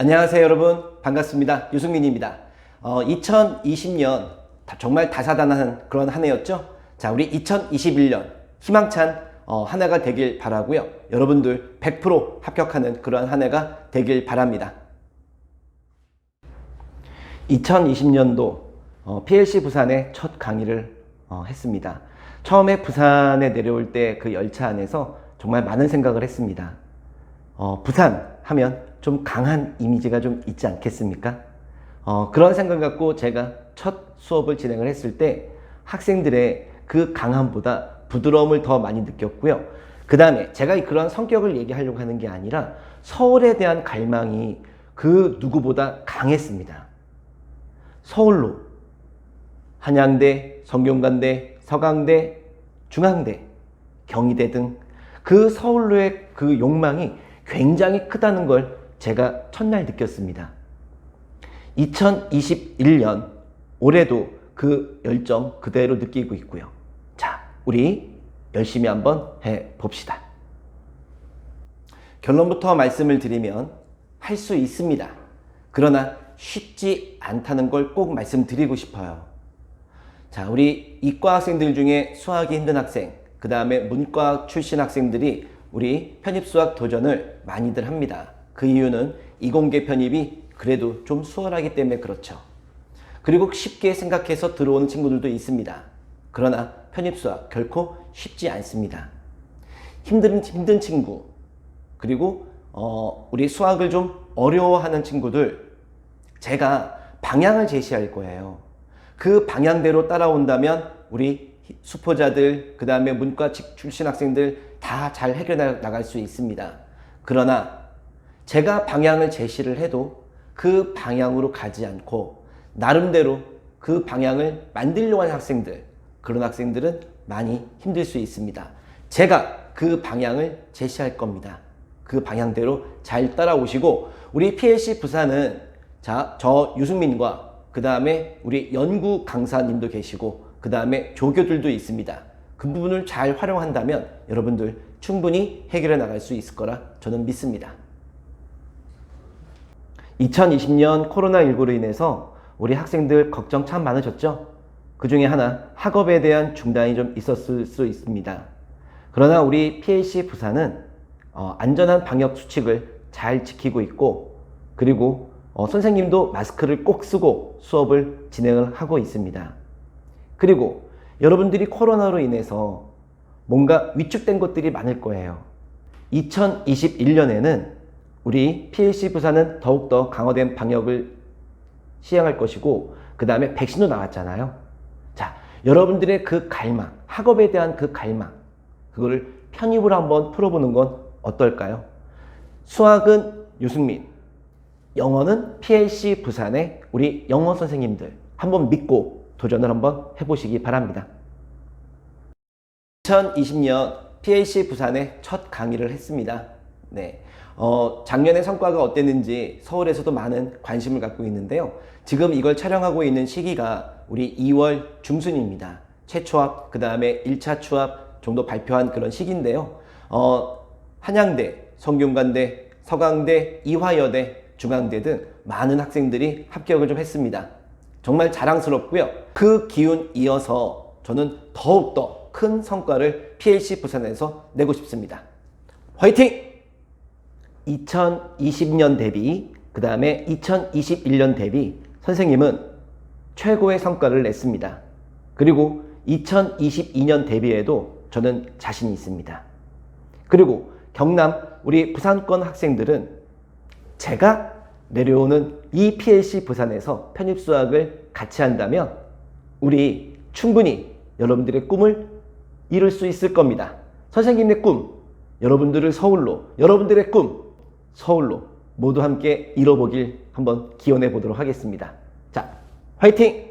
안녕하세요 여러분. 반갑습니다. 유승민입니다. 어, 2020년 정말 다사다난한 그런 한 해였죠? 자 우리 2021년 희망찬 어, 한 해가 되길 바라고요. 여러분들 100% 합격하는 그런 한 해가 되길 바랍니다. 2020년도 어, PLC 부산의 첫 강의를 어, 했습니다. 처음에 부산에 내려올 때 그 열차 안에서 정말 많은 생각을 했습니다. 어, 부산 하면 좀 강한 이미지가 좀 있지 않겠습니까? 어, 그런 생각 갖고 제가 첫 수업을 진행을 했을 때 학생들의 그 강함보다 부드러움을 더 많이 느꼈고요. 그 다음에 제가 그런 성격을 얘기하려고 하는 게 아니라 서울에 대한 갈망이 그 누구보다 강했습니다. 서울로 한양대, 성균관대, 서강대, 중앙대, 경희대 등 그 서울로의 그 욕망이 굉장히 크다는 걸 제가 첫날 느꼈습니다. 2021년 올해도 그 열정 그대로 느끼고 있고요. 자, 우리 열심히 한번 해 봅시다. 결론부터 말씀을 드리면 할 수 있습니다. 그러나 쉽지 않다는 걸 꼭 말씀드리고 싶어요. 자, 우리 이과 학생들 중에 수학이 힘든 학생, 그 다음에 문과 출신 학생들이 우리 편입수학 도전을 많이들 합니다. 그 이유는 이공계 편입이 그래도 좀 수월하기 때문에 그렇죠. 그리고 쉽게 생각해서 들어오는 친구들도 있습니다. 그러나 편입 수학 결코 쉽지 않습니다. 힘든, 힘든 친구, 그리고 어, 우리 수학을 좀 어려워하는 친구들, 제가 방향을 제시할 거예요. 그 방향대로 따라온다면 우리 수포자들, 그 다음에 문과 출신 학생들 다 잘 해결해 나갈 수 있습니다. 그러나 제가 방향을 제시를 해도 그 방향으로 가지 않고 나름대로 그 방향을 만들려고 하는 학생들, 그런 학생들은 많이 힘들 수 있습니다. 제가 그 방향을 제시할 겁니다. 그 방향대로 잘 따라오시고 우리 PLC 부산은 자, 저 유승민과 그 다음에 우리 연구 강사님도 계시고 그 다음에 조교들도 있습니다. 그 부분을 잘 활용한다면 여러분들 충분히 해결해 나갈 수 있을 거라 저는 믿습니다. 2020년 코로나19로 인해서 우리 학생들 걱정 참 많으셨죠? 그 중에 하나 학업에 대한 중단이 좀 있었을 수 있습니다. 그러나 우리 PLC 부산은 어, 안전한 방역 수칙을 잘 지키고 있고 그리고 어, 선생님도 마스크를 꼭 쓰고 수업을 진행을 하고 있습니다. 그리고 여러분들이 코로나로 인해서 뭔가 위축된 것들이 많을 거예요. 2021년에는 우리 PLC 부산은 더욱더 강화된 방역을 시행할 것이고 그 다음에 백신도 나왔잖아요. 자, 여러분들의 그 갈망, 학업에 대한 그 갈망, 그거를 편입을 한번 풀어보는 건 어떨까요? 수학은 유승민, 영어는 PLC 부산의 우리 영어 선생님들 한번 믿고 도전을 한번 해보시기 바랍니다. 2020년 PLC 부산의 첫 강의를 했습니다. 네. 어, 작년의 성과가 어땠는지 서울에서도 많은 관심을 갖고 있는데요. 지금 이걸 촬영하고 있는 시기가 우리 2월 중순입니다. 최초합, 그 다음에 1차 추합 정도 발표한 그런 시기인데요. 어, 한양대, 성균관대, 서강대, 이화여대, 중앙대 등 많은 학생들이 합격을 좀 했습니다. 정말 자랑스럽고요. 그 기운 이어서 저는 더욱더 큰 성과를 PLC 부산에서 내고 싶습니다. 화이팅! 2020년 대비, 그 다음에 2021년 대비 선생님은 최고의 성과를 냈습니다. 그리고 2022년 대비에도 저는 자신이 있습니다. 그리고 경남 우리 부산권 학생들은 제가 내려오는 이 PLC 부산에서 편입 수학을 같이 한다면 우리 충분히 여러분들의 꿈을 이룰 수 있을 겁니다. 선생님의 꿈, 여러분들을 서울로, 여러분들의 꿈, 서울로 모두 함께 이뤄보길 한번 기원해 보도록 하겠습니다. 자, 화이팅!